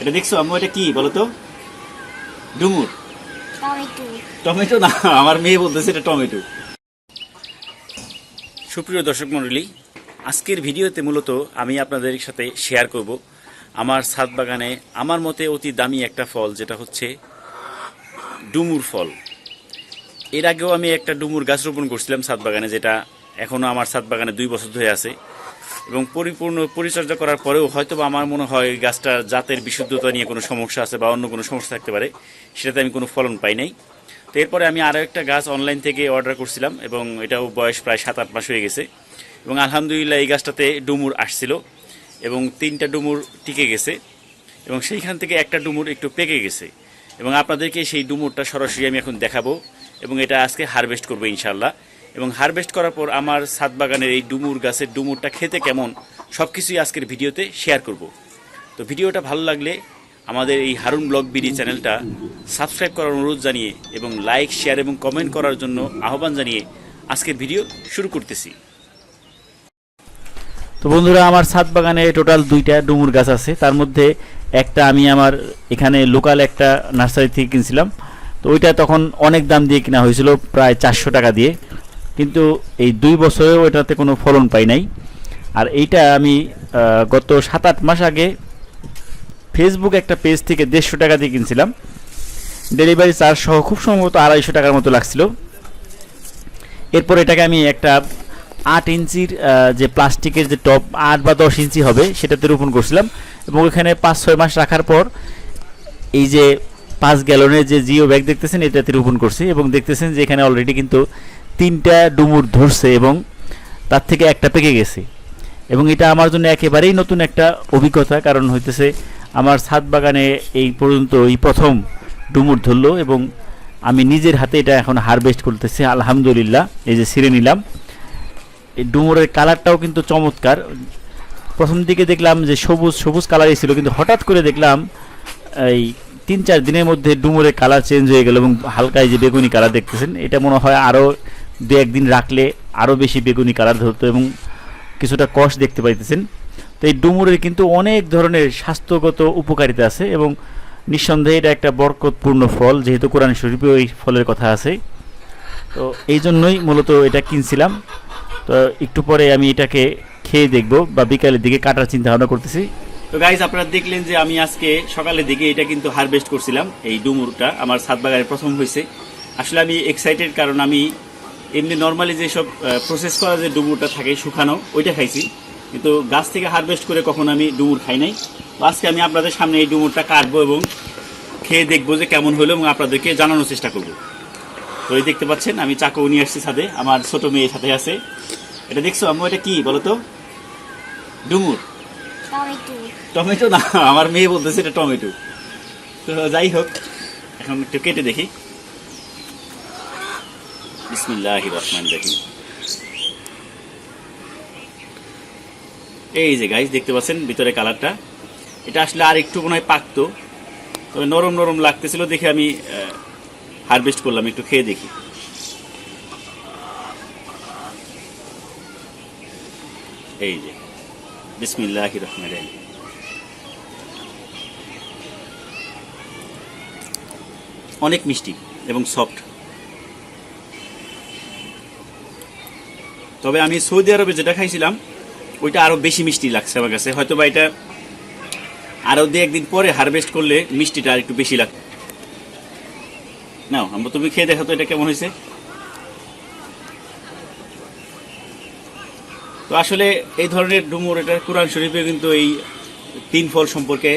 এটা দেখছ আম্মু এটা কি বলো তো ডুমুর। টমেটো। না আমার মেয়ে বলতেছে এটা টমেটো। সুপ্রিয় দর্শক মণ্ডলী আজকের ভিডিওতে মূলত আমি আপনাদের সাথে শেয়ার করব আমার ছাদ বাগানে আমার মতে অতি দামি একটা ফল যেটা হচ্ছে ডুমুর ফল। এর আগেও আমি একটা ডুমুর গাছ রোপণ করছিলাম ছাদ বাগানে যেটা এখনও আমার ছাদ বাগানে দুই বছর ধরে আছে। এবং পরিপূর্ণ পরিচর্যা করার পরেও হয়তো বা আমার মনে হয় গাছটার জাতের বিশুদ্ধতা নিয়ে কোনো সমস্যা আছে বা অন্য কোনো সমস্যা থাকতে পারে, সেটাতে আমি কোনো ফলন পাই নাই। তো এরপরে আমি আরও একটা গাছ অনলাইন থেকে অর্ডার করছিলাম এবং এটাও বয়স প্রায় সাত, আট মাস হয়ে গেছে। এবং আলহামদুলিল্লাহ এই গাছটাতে ডুমুর আসছিল এবং তিনটা ডুমুর টিকে গেছে এবং সেইখান থেকে একটা ডুমুর একটু পেকে গেছে। এবং আপনাদেরকে সেই ডুমুরটা সরাসরি আমি এখন দেখাবো এবং এটা আজকে হারভেস্ট করব ইনশাল্লাহ এবং হারভেস্ট করার পর আমার ছাদ বাগানের এই ডুমুর গাছের ডুমুরটা খেতে কেমন সব কিছুই আজকের ভিডিওতে শেয়ার করব। তো ভিডিওটা ভালো লাগলে আমাদের এই হারুন ব্লগ বিডি চ্যানেলটা সাবস্ক্রাইব করার অনুরোধ জানিয়ে এবং লাইক শেয়ার এবং কমেন্ট করার জন্য আহ্বান জানিয়ে আজকের ভিডিও শুরু করতেছি। তো বন্ধুরা, আমার ছাদ বাগানে টোটাল দুইটা ডুমুর গাছ আছে। তার মধ্যে একটা আমি আমার এখানে লোকাল একটা নার্সারি থেকে কিনছিলাম। তো ওইটা তখন অনেক দাম দিয়ে কেনা হয়েছিল, প্রায় চারশো টাকা দিয়ে। কিন্তু এই দুই বছরেও এটাতে কোনো ফলন পাই নাই। আর এইটা আমি গত সাত আট মাস আগে ফেসবুক একটা পেজ থেকে দেড়শো টাকা দিয়ে কিনছিলাম। ডেলিভারি চার্জ সহ খুব সম্ভবত আড়াইশো টাকার মতো লাগছিল। এরপর এটাকে আমি একটা আট ইঞ্চির যে প্লাস্টিকের যে টপ আট বা দশ ইঞ্চি হবে, সেটাতে রোপণ করছিলাম এবং ওখানে পাঁচ ছয় মাস রাখার পর এই যে পাঁচ গ্যালনের যে জিও ব্যাগ দেখতেছেন, এটাতে রোপণ করছি এবং দেখতেছেন যে এখানে অলরেডি কিন্তু তিনটা ডুমুর ধরছে এবং তার থেকে একটা পেকে গেছে। এবং এটা আমার জন্য একেবারেই নতুন একটা অভিজ্ঞতা, কারণ হইতেছে আমার ছাদ বাগানে এই পর্যন্ত এই প্রথম ডুমুর ধরলো এবং আমি নিজের হাতে এটা এখন হারভেস্ট করতেছি, আলহামদুলিল্লাহ, এই যে ছিঁড়ে নিলাম। এই ডুমুরের কালারটাও কিন্তু চমৎকার। প্রথম দিকে দেখলাম যে সবুজ সবুজ কালারই ছিল, কিন্তু হঠাৎ করে দেখলাম এই তিন চার দিনের মধ্যে ডুমুরের কালার চেঞ্জ হয়ে গেল এবং হালকা এই যে বেগুনি কালার দেখতেছেন, এটা মনে হয় আরও দু একদিন রাখলে আরও বেশি বেগুনি কালার ধরতো এবং কিছুটা কষ দেখতে পাইতেছেন। তো এই ডুমুরের কিন্তু অনেক ধরনের স্বাস্থ্যগত উপকারিতা আছে এবং নিঃসন্দেহে এটা একটা বরকতপূর্ণ ফল, যেহেতু কোরআন শরীফে ওই ফলের কথা আছে। তো এই জন্যই মূলত এটা কিনছিলাম। তো একটু পরে আমি এটাকে খেয়ে দেখব বা বিকালের দিকে কাটার চিন্তা ভাবনা করতেছি। তো গাইজ আপনারা দেখলেন যে আমি আজকে সকালের দিকে এটা কিন্তু হারভেস্ট করছিলাম, এই ডুমুরটা। আমার ছাদ বাগানে প্রথম হয়েছে আসলে আমি এক্সাইটেড কারণ আমি এমনি নর্মালি যেসব প্রসেস করা যে ডুমুরটা থাকে শুকানো ওইটা খাইছি। কিন্তু গাছ থেকে হারভেস্ট করে কখনো আমি ডুমুর খাই নাই। আজকে আমি আপনাদের সামনে এই ডুমুরটা কাটবো এবং খেয়ে দেখব যে কেমন হলো এবং আপনাদেরকে জানানোর চেষ্টা করব। তো এই দেখতে পাচ্ছেন আমি চাকু নিয়ে আসছি সাথে আমার ছোট মেয়ের সাথে আছে। এটা দেখছ আম্মু এটা কি বলো তো ডুমুর টমেটো না আমার মেয়ে বলতেছে এটা টমেটো। তো যাই হোক এখন একটু কেটে দেখি। বিসমিল্লাহ রহমান রহিম এই যে গাইস দেখতে পাচ্ছেন ভিতরে কালারটা এটা আসলে আর একটু মনে হয় পাকতো, তবে নরম নরম লাগতেছিল দেখে আমি হারভেস্ট করলাম, একটু খেয়ে দেখি। এই যে বিসমিল্লাহ রহমান রহিম অনেক মিষ্টি এবং সফট তবে আমি সৌদি আরবে যেটা খাইছিলাম, ওইটা আরও বেশি মিষ্টি লাগছে আমার কাছে। হয়তো বা এটা আরও দু একদিন পরে হারভেস্ট করলে মিষ্টিটা আর একটু বেশি লাগবে। নাও আমরা তুমি খেয়ে দেখো তো এটা কেমন হয়েছে। তো আসলে এই ধরনের ডুমুর, এটা কোরআন শরীফে কিন্তু এই তিন ফল সম্পর্কে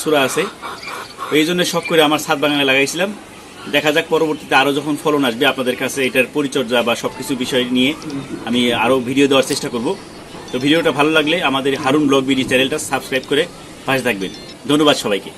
সুরা আছে। এই জন্য শখ করে আমার ছাদ বাগানে লাগাইছিলাম। দেখা যাক, পরবর্তীতে আরও যখন ফলন আসবে আপনাদের কাছে এটার পরিচর্যা বা সব কিছু বিষয় নিয়ে আমি আরও ভিডিও দেওয়ার চেষ্টা করব। তো ভিডিওটা ভালো লাগলে আমাদের হারুন ব্লগ বিডি চ্যানেলটা সাবস্ক্রাইব করে পাশে থাকবেন। ধন্যবাদ সবাইকে।